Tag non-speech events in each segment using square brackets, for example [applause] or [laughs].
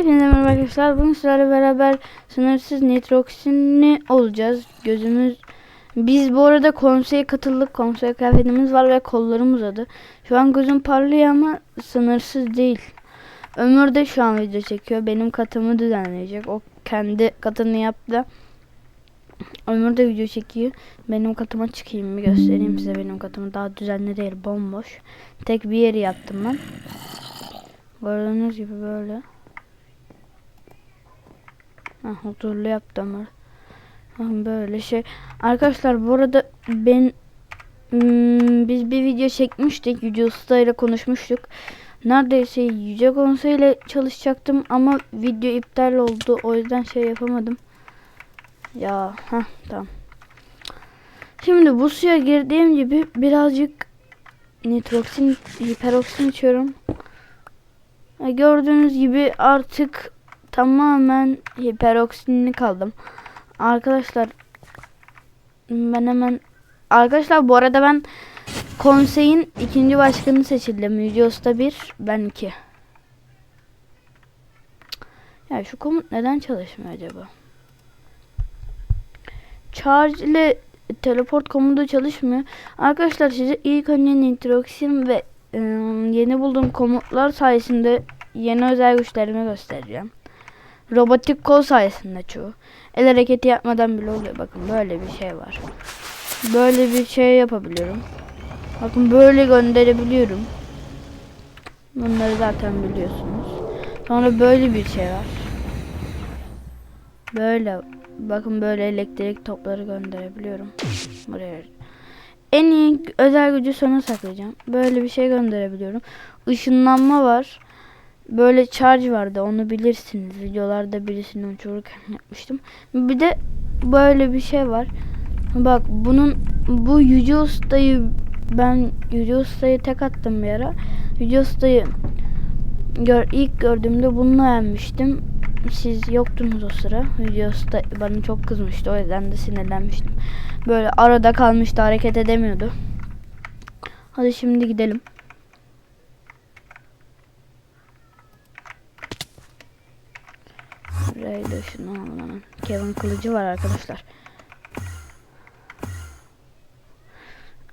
Hepinize merhaba arkadaşlar. Bugün sizlerle beraber sınırsız nitroksinli olacağız. Gözümüz... Biz bu arada konseye katıldık. Konsey kıyafetimiz var ve kollarım uzadı. Şu an gözüm parlıyor ama sınırsız değil. Ömür de şu an video çekiyor. Benim katımı düzenleyecek. O kendi katını yaptı. Ömür de video çekiyor. Benim katıma çıkayım bir göstereyim size benim katımı. Daha düzenli değil bomboş. Tek bir yeri yaptım ben. Gördüğünüz gibi böyle. Hah, huzurlu yaptım. Hah, Böyle şey. Arkadaşlar bu arada ben hmm, biz bir video çekmiştik. Yüce Usta ile konuşmuştuk. Neredeyse Yüce Konsey ile çalışacaktım ama video iptal oldu. O yüzden şey yapamadım. Ya ha tamam. Şimdi bu suya girdiğim gibi birazcık nitroksin, hiperoksin içiyorum. Ha, Gördüğünüz gibi artık tamamen hiperoksinli kaldım. Arkadaşlar ben hemen arkadaşlar bu arada ben konseyin ikinci başkanı seçildim. Yüce Usta 1 ben 2. Ya şu komut neden çalışmıyor acaba? Charge ile teleport komutu çalışmıyor. Arkadaşlar size ilk önce nitroksin ve ıı, yeni bulduğum komutlar sayesinde yeni özel güçlerimi göstereceğim. Robotik kol sayesinde çoğu. El hareketi yapmadan bile oluyor. Bakın böyle bir şey var. Böyle bir şey yapabiliyorum. Bakın böyle gönderebiliyorum. Bunları zaten biliyorsunuz. Sonra böyle bir şey var. Böyle bakın böyle elektrik topları gönderebiliyorum. Buraya. En iyi özel gücü sona saklayacağım. Böyle bir şey gönderebiliyorum. Işınlanma var. Böyle charge vardı onu bilirsiniz. Videolarda birisini uçururken yapmıştım. Bir de böyle bir şey var. Bak bunun bu Yüce Usta'yı ben Yüce Usta'yı tek attım bir ara. Yüce Usta'yı gör, ilk gördüğümde bununla yenmiştim. Siz yoktunuz o sıra. Yüce Usta bana çok kızmıştı. O yüzden de sinirlenmiştim. Böyle arada kalmıştı hareket edemiyordu. Hadi şimdi gidelim. Rayda şunu alalım. Kevin kılıcı var arkadaşlar.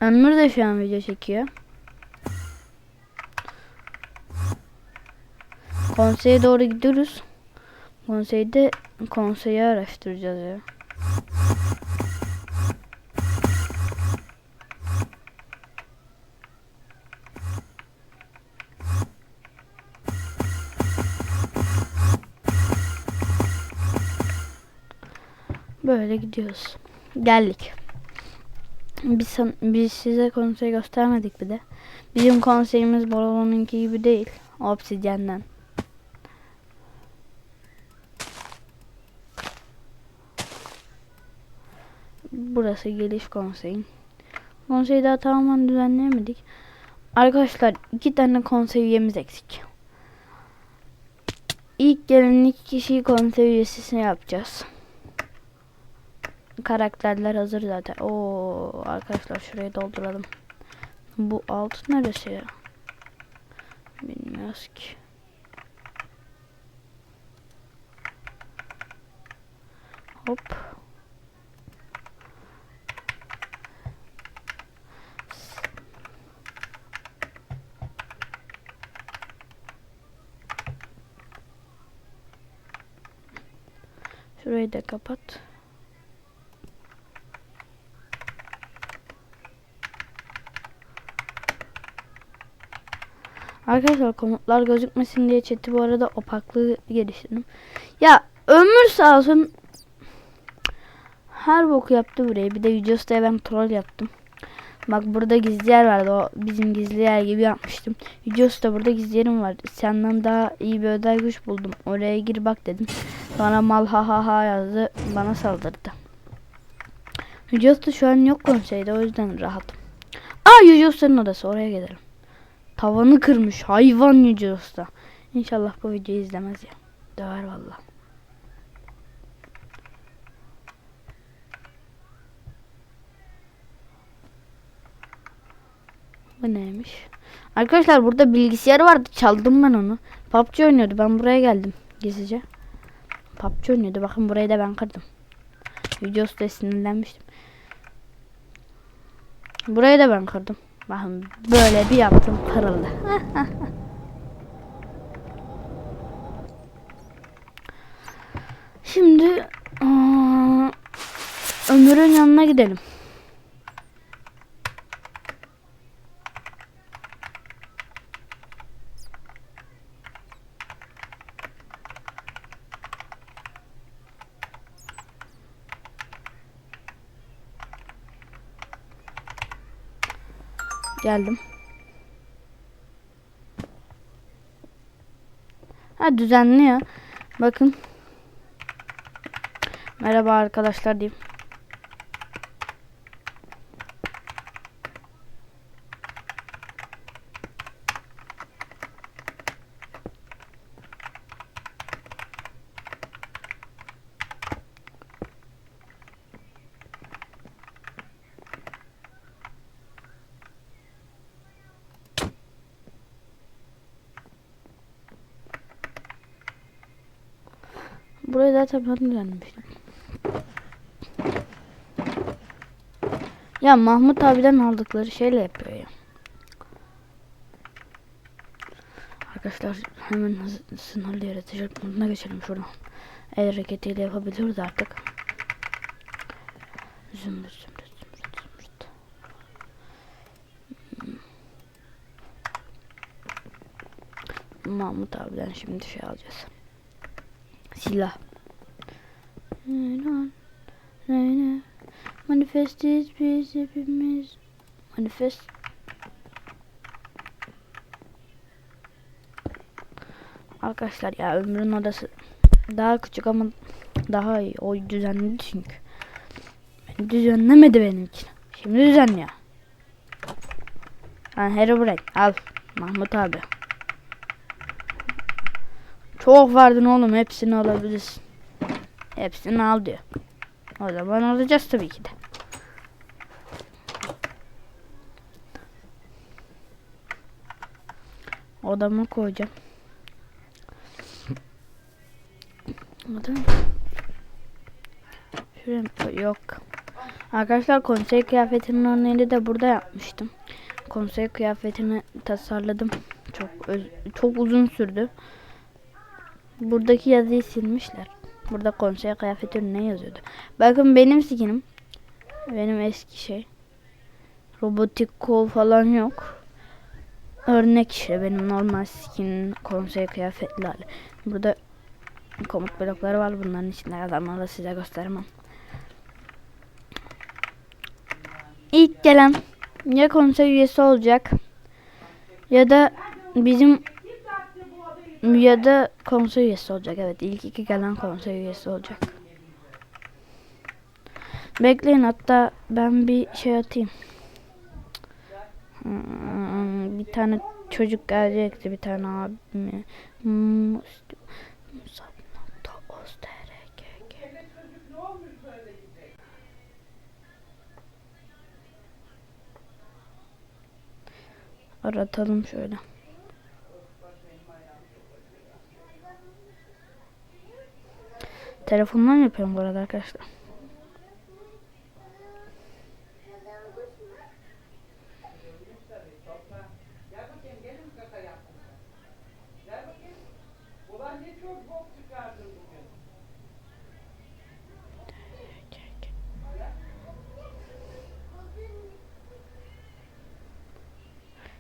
Ömür de şu an video çekiyor. Konseye doğru gidiyoruz. Konseyde konseyi araştıracağız ya. Böyle gidiyoruz. Geldik. Biz, biz size konsey göstermedik bir de. Bizim konseyimiz Borolo'nunki gibi değil. Obsidyenden. Burası geliş konseyin. Konseyi daha tamamen düzenleyemedik. Arkadaşlar iki tane konsey üyemiz eksik. İlk gelen iki kişiyi konsey üyesisine yapacağız. Karakterler hazır zaten. Oo arkadaşlar şurayı dolduralım. Bu alt neresi ya? Bilmiyoruz ki. Hop. Şurayı da kapat. Arkadaşlar komutlar gözükmesin diye chat'i bu arada opaklığı geliştirdim. Ya ömür sağ olsun her boku yaptı burayı. Bir de videosta ben troll yaptım. Bak burada gizli yer vardı. O bizim gizli yer gibi yapmıştım. Videosta burada gizli yerim var. Senden daha iyi bir özel güç buldum. Oraya gir bak dedim. Sonra mal ha ha ha yazdı. Bana saldırdı. Videosta şu an yok konseyde o yüzden rahatım. Aa Yüce odası oraya gidelim. Tavanı kırmış hayvan Yüce Usta. İnşallah bu videoyu izlemez ya. Döver valla. Bu neymiş? Arkadaşlar burada bilgisayar vardı. Çaldım ben onu. PUBG oynuyordu. Ben buraya geldim. gizlice. PUBG oynuyordu. Bakın burayı da ben kırdım. Videosu da sinirlenmiştim. Burayı da ben kırdım. Bakın böyle bir yaptım kırıldı. [laughs] Şimdi aa, Ömür'ün yanına gidelim. Geldim. Ha düzenli ya. Bakın. Merhaba arkadaşlar diyeyim. Burayı zaten ben düzenlemiştim. Ya Mahmut abiden aldıkları şeyle yapıyor ya. Arkadaşlar hemen sınırlı yaratıcı moduna geçelim şuradan. El hareketiyle yapabiliyoruz artık. Zümrüt zümrüt zümrüt zümrüt. Hmm. Mahmut abiden şimdi şey alacağız. Silah. Manifestiz biz hepimiz. Manifest. Arkadaşlar ya ömrün odası daha küçük ama daha iyi. O düzenli çünkü. Beni düzenlemedi benim için. Şimdi düzenliyor. Ha Herobrine al. Mahmut abi. Çok verdin oğlum hepsini alabilirsin. Hepsini al diyor. O zaman alacağız tabii ki de. Odama koyacağım. Odam. Şuraya Yok. Arkadaşlar konsey kıyafetinin örneğini de burada yapmıştım. Konsey kıyafetini tasarladım. Çok çok uzun sürdü. Buradaki yazıyı silmişler. Burada konsey kıyafeti ne yazıyordu? Bakın benim skinim. Benim eski şey. Robotik kol falan yok. Örnek işte benim normal skinin konsey kıyafetli hali. Burada komut blokları var. Bunların içinde adamları size göstermem. İlk gelen ya konsey üyesi olacak ya da bizim ya da üyesi olacak. Evet ilk iki gelen konsey üyesi olacak. Bekleyin hatta ben bir şey atayım. Hmm, bir tane çocuk gelecekti bir tane abime. Hmm. Aratalım şöyle. Telefondan yapıyorum bu arada arkadaşlar. Ulan ne çok bok çıkardın bugün.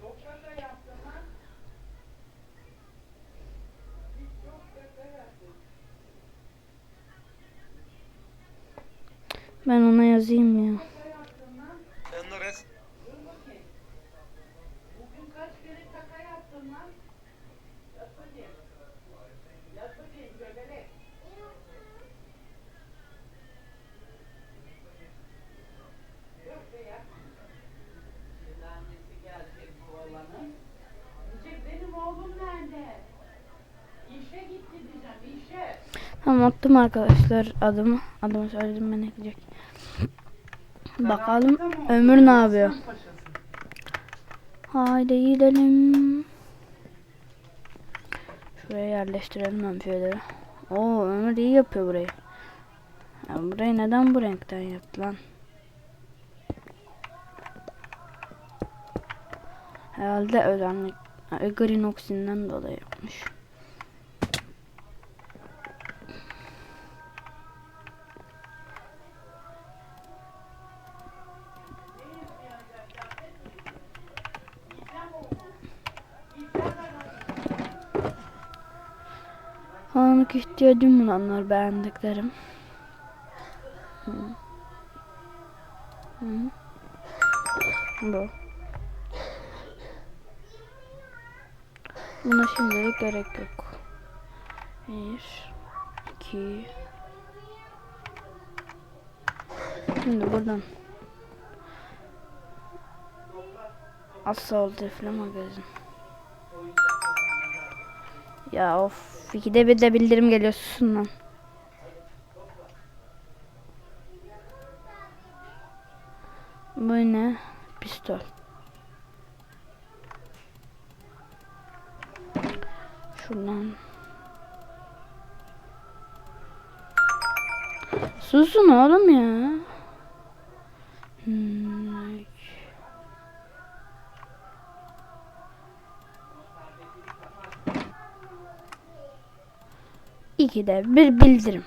Çok şaka yaptın ha? Hiç çok şaka yaptın. Ben ona yazayım ya. Enres Bugün kaç kere şaka yaptın lan? Yat bakayım. Yat bakayım göbelek. Yok be ya. Şimdi annesi gelecek bu oğlanın. Diyecek benim oğlum nerede? İşe gitti diyeceğim işe. Tamam attım arkadaşlar adımı. Adımı söyledim ben ekleyecek. Bakalım Ömür ne yapıyor? Haydi gidelim. Şuraya yerleştirelim şeyleri. Oo Ömür iyi yapıyor burayı. Ya burayı neden bu renkten yaptı lan? Herhalde özenlik. e, Green Oxy'den dolayı yapmış. Anlık ihtiyacım olanlar beğendiklerim. Hı. Bu. Buna şimdilik gerek yok. Bir, iki. Şimdi buradan. Assault Rifle magazin. Ya of ikide bir de bildirim geliyor susun lan. Bu ne? Pistol. Şuradan. Susun oğlum ya. Hmm. İkide bir bildirim.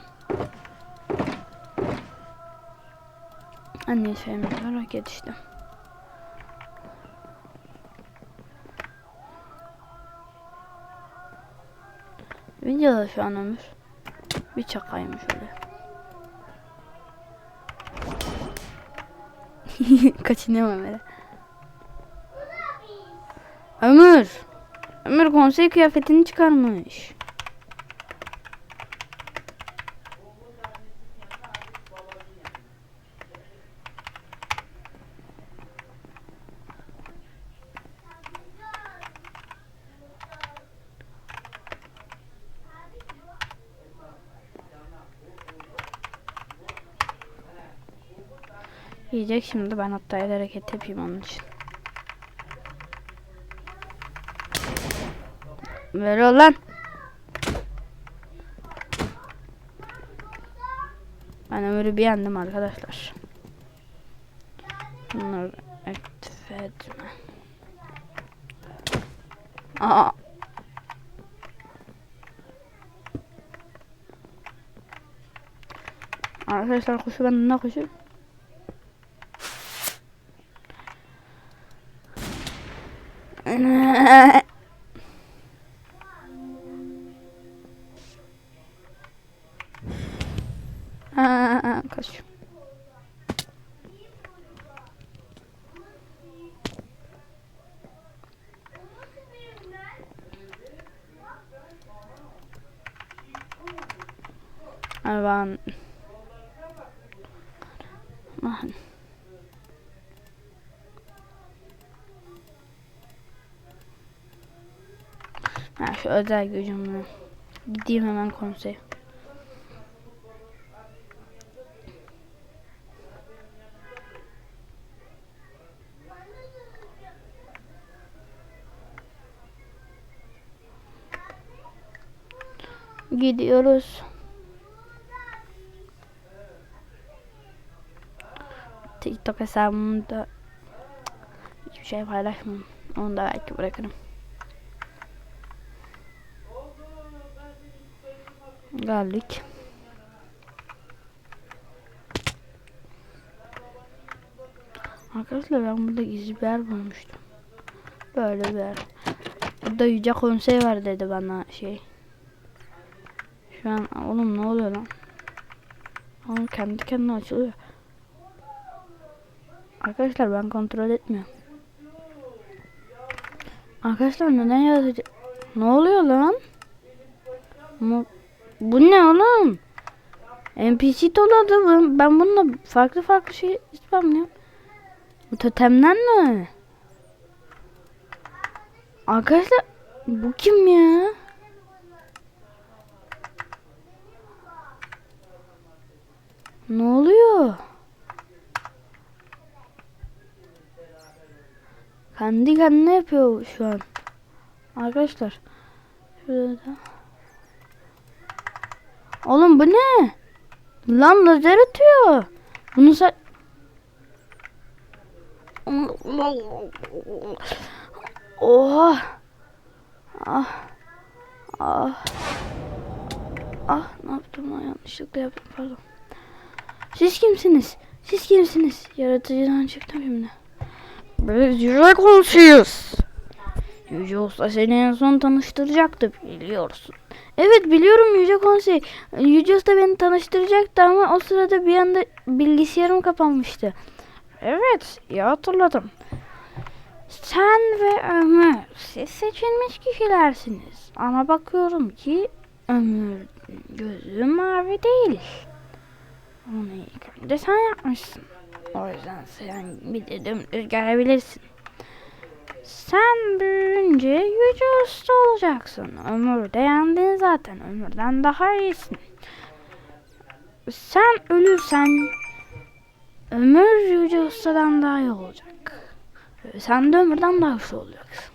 Anne şeyimiz roket işte. Videoda şu an Ömür. Bir çakayım şöyle. [laughs] Kaçınıyorum Ömer'e. Ömür. Ömür konsey kıyafetini çıkarmış. Yiyecek şimdi ben hatta el hareket yapayım onun için. Ver lan. Ben ömrü beğendim arkadaşlar. Bunları aktif etme. Aa. Arkadaşlar kuşu ben ne kuşu? Aa, kaç. Ay ben Aman. Ha şu özel gücümle. Gideyim hemen konseye. Gidiyoruz. TikTok hesabımda hiçbir şey paylaşmam. Onu da belki bırakırım. Geldik. Arkadaşlar ben burada gizli bir yer bulmuştum. Böyle bir yer. Burada yüce konsey var dedi bana şey. Şu an oğlum ne oluyor lan? Oğlum kendi kendine açılıyor. Arkadaşlar ben kontrol etmiyorum. Arkadaşlar neden yazıcı? Ne oluyor lan? Bu, bu ne oğlum? NPC doladı. Ben, bununla farklı farklı şey spamlıyorum. Bu totemden mi? Arkadaşlar bu kim ya? Ne oluyor? Kendi kendine yapıyor şu an. Arkadaşlar. Şurada da. Oğlum bu ne? Lan lazer atıyor. Bunu sen... Oha. Ah. Ah. Ah ne yaptım lan yanlışlıkla yaptım pardon. Siz kimsiniz? Siz kimsiniz? Yaratıcıdan çıktım şimdi. Biz yüce konuşuyoruz. Yüce Usta seni en son tanıştıracaktı biliyorsun. Evet biliyorum Yüce Konsey. Yüce Usta beni tanıştıracaktı ama o sırada bir anda bilgisayarım kapanmıştı. Evet iyi hatırladım. Sen ve Ömür siz seçilmiş kişilersiniz. Ama bakıyorum ki Ömür gözü mavi değil. Onu ilk önce sen yapmışsın. O yüzden sen bir de dümdüz görebilirsin. Sen büyüyünce yüce usta olacaksın. Ömür de yendin zaten. Ömürden daha iyisin. Sen ölürsen ömür yüce ustadan daha iyi olacak. Sen de ömürden daha güçlü olacaksın.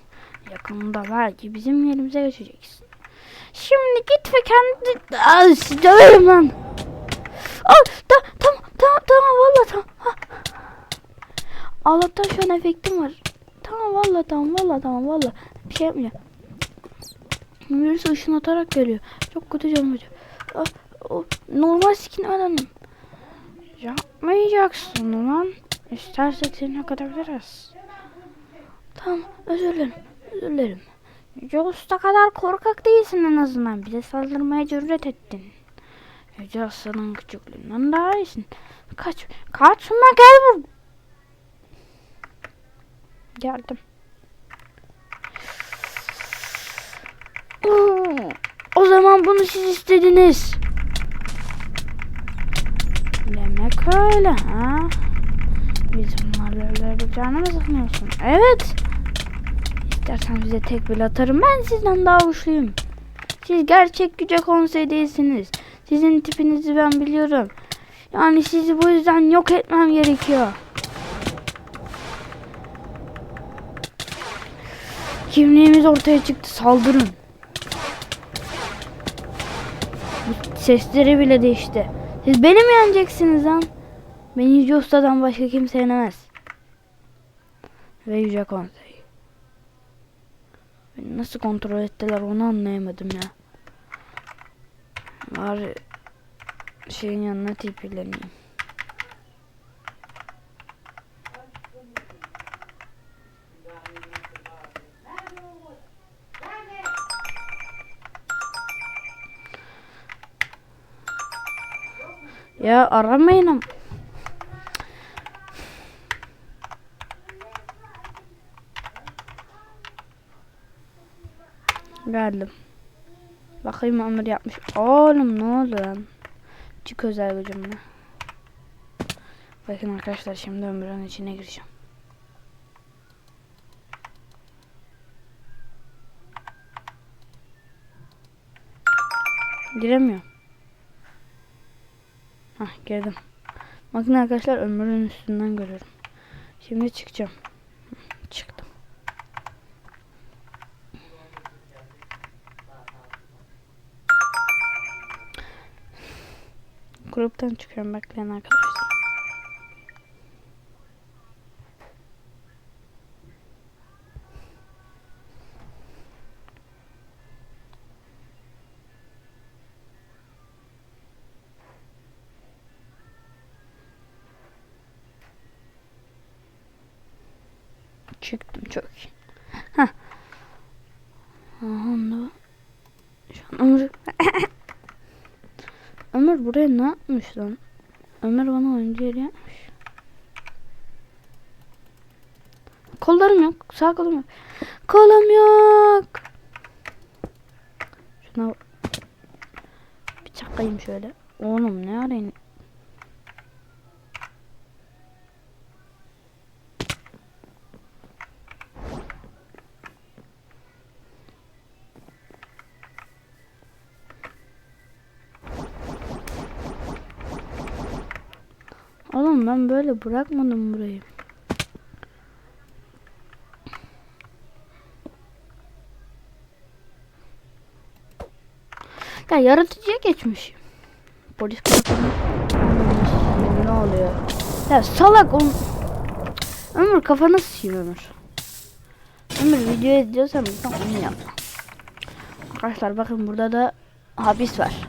Yakında belki bizim yerimize geçeceksin. Şimdi git ve kendi... Ay, lan. Aa, ta, tamam tamam tamam valla tamam. Ha. Allah'tan şu an efektim var. Tamam valla tamam valla tamam valla. Bir şey yapmayacağım. Birisi ışın atarak geliyor. Çok kötü canım acıyor. Ah, normal skin alalım. Yapmayacaksın ulan. İstersek seni katabiliriz. Tamam özür dilerim. Özür dilerim. Yüce kadar korkak değilsin en azından. Bize saldırmaya cüret ettin. Yüce Usta'nın küçüklüğünden daha iyisin. Kaç. Kaçma gel bur. Geldim. O zaman bunu siz istediniz. Demek öyle ha? Biz bunlarla ölebileceğini mi sanıyorsun? Evet. İstersen bize tek bile atarım. Ben sizden daha güçlüyüm. Siz gerçek güce konsey değilsiniz. Sizin tipinizi ben biliyorum. Yani sizi bu yüzden yok etmem gerekiyor. Kimliğimiz ortaya çıktı. Saldırın. Sesleri bile değişti. Siz beni mi yeneceksiniz lan? Beni Yüce Usta'dan başka kimse yenemez. Ve Yüce Konsey. Beni nasıl kontrol ettiler onu anlayamadım ya. Bari şeyin yanına tipileneyim. Ya aramayın ama. Geldim. Bakayım Ömür yapmış. Oğlum ne oldu lan? Çık özel gücümle. Bakın arkadaşlar şimdi Ömür'ün içine gireceğim. Giremiyorum. Hah girdim. Bakın arkadaşlar Ömür'ün üstünden görüyorum. Şimdi çıkacağım. Çıktım. Gruptan çıkıyorum bekleyin arkadaşlar. Buraya ne yapmış lan? Ömer bana oyuncu yeri yapmış. Kollarım yok. Sağ kolum yok. Kolum yok. Şuna bir çakayım şöyle. Oğlum ne arayın? Oğlum ben böyle bırakmadım burayı. Ya yaratıcıya geçmiş. Polis ne oluyor? Ya salak on... Ömür kafanı sıçayım Ömür. Ömür video izliyorsan lütfen onu yapma. Arkadaşlar bakın burada da hapis var.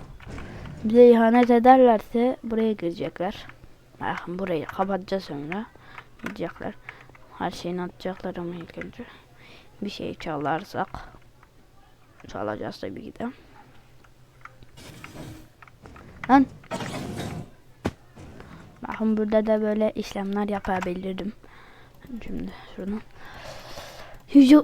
Bize ihanet ederlerse buraya girecekler. Bakın burayı kapatacağız sonra. Gidecekler. Her şeyini atacaklar ama ilk önce. Bir şey çalarsak. Çalacağız tabii ki de. Lan. Bakın burada da böyle işlemler yapabilirdim. Şimdi şunu. Yüce,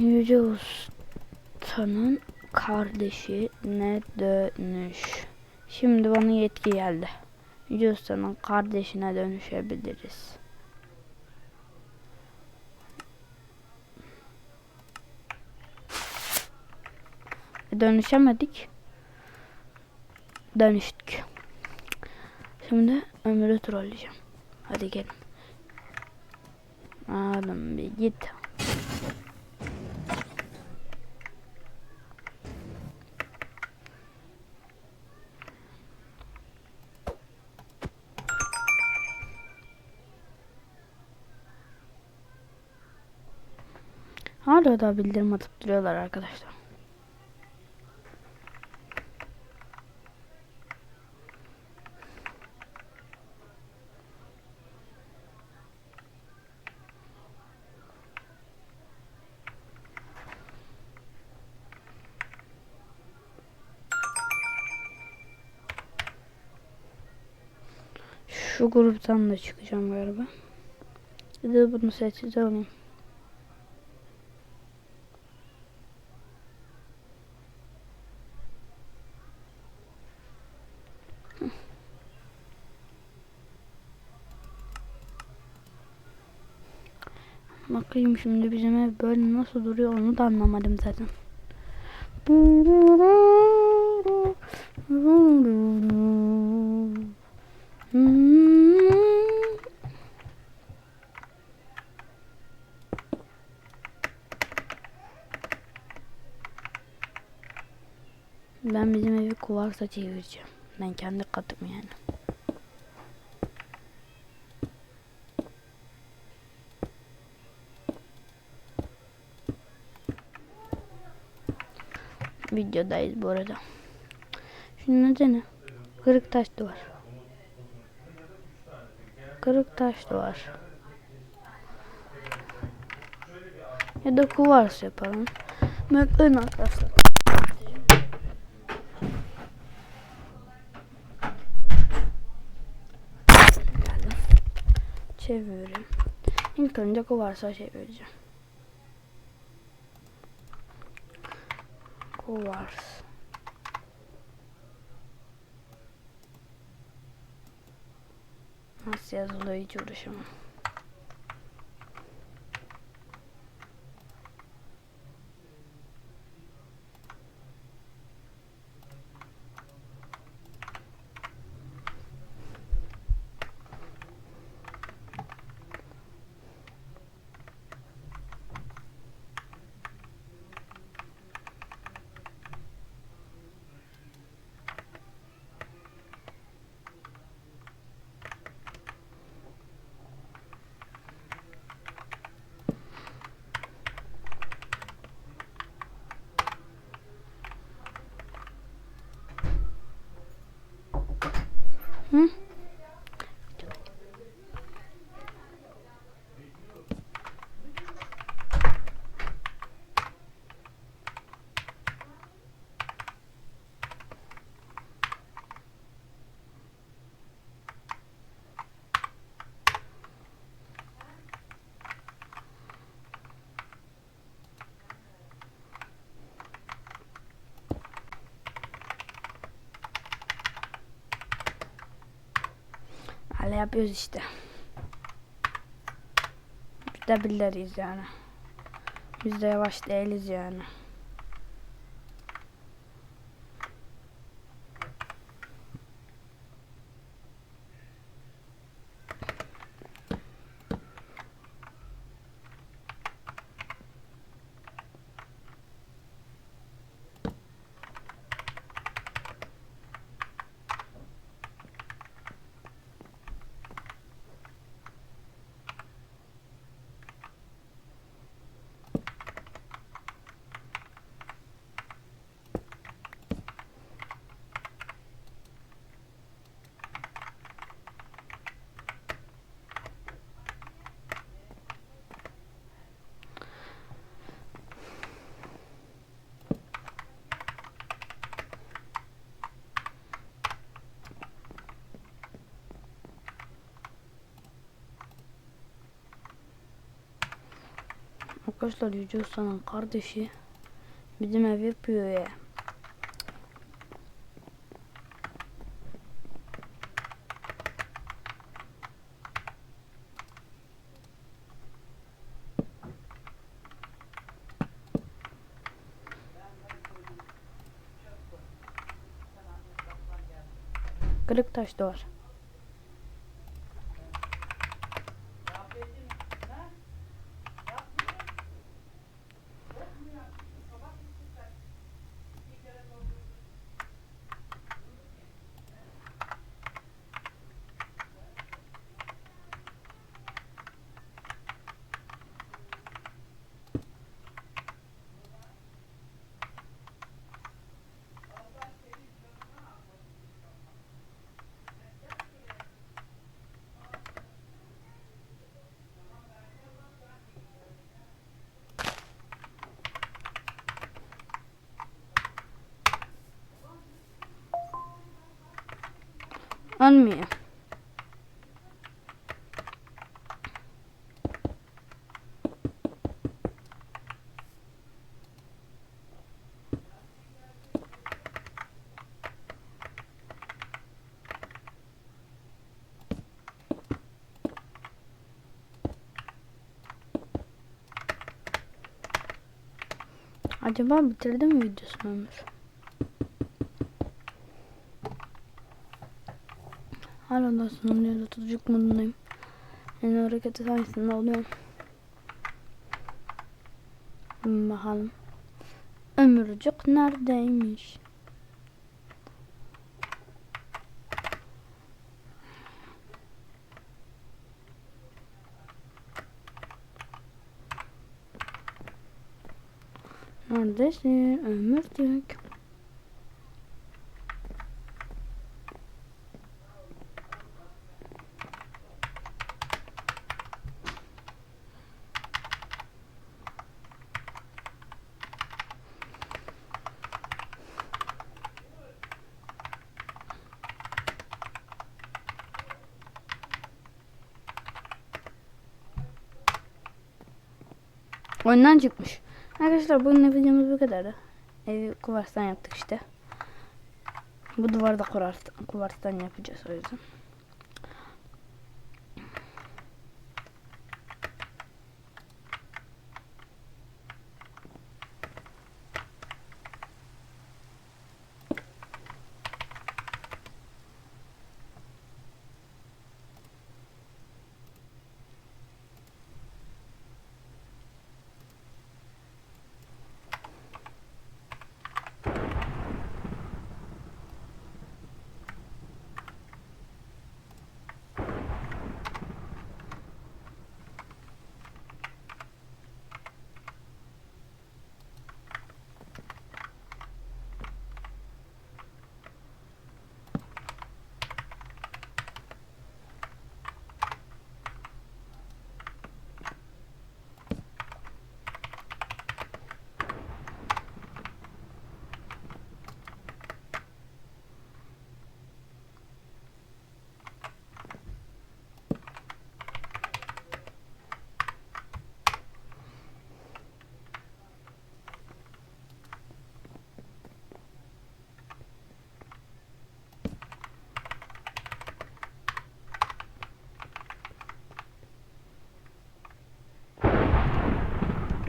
Yüce Usta'nın kardeşine dönüş. Şimdi bana yetki geldi. Yüce Usta'nın kardeşine dönüşebiliriz. Dönüşemedik. Dönüştük. Şimdi Ömür'ü trolleyeceğim. Hadi gelin. Oğlum bir git. Hala da bildirim atıp duruyorlar arkadaşlar. Şu gruptan da çıkacağım galiba. Bir de bunu sessiz Bakayım şimdi bizim ev böyle nasıl duruyor onu da anlamadım zaten. Ben bizim evi kuvarsa çevireceğim. Ben kendi katım yani. Videodayız bu arada. Şunun adı ne? Kırık taş duvar. Kırık taş duvar. Ya da kuvars yapalım. Bekleyin arkadaşlar. Geldim. Çeviriyorum. İlk önce kuvarsa çevireceğim. Kuvars. Nasıl yazılıyor hiç uğraşamam. Yapıyoruz işte. Biz de biliriz yani. Biz de yavaş değiliz yani. Arkadaşlar Yüce Usta'nın kardeşi bizim ev yapıyor ya. Kırık taş da var. Ölmüyor. Acaba bitirdi mi videosunu? Hala da sonunda tutucuk modundayım. Yani hareketi sayesinde oluyor. Bakalım. Ömürcük neredeymiş? Neredesin ömürcük? Oyundan çıkmış. Arkadaşlar bugün videomuz bu kadardı. Evi kuvarstan yaptık işte. Bu duvarı da kuvarstan, kuvarstan yapacağız o yüzden.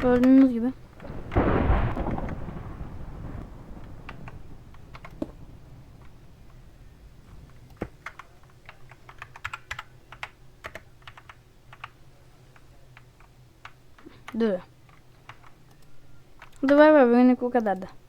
Gördüğünüz gibi. Dur. Dur bay bay bugünlük bu kadardı.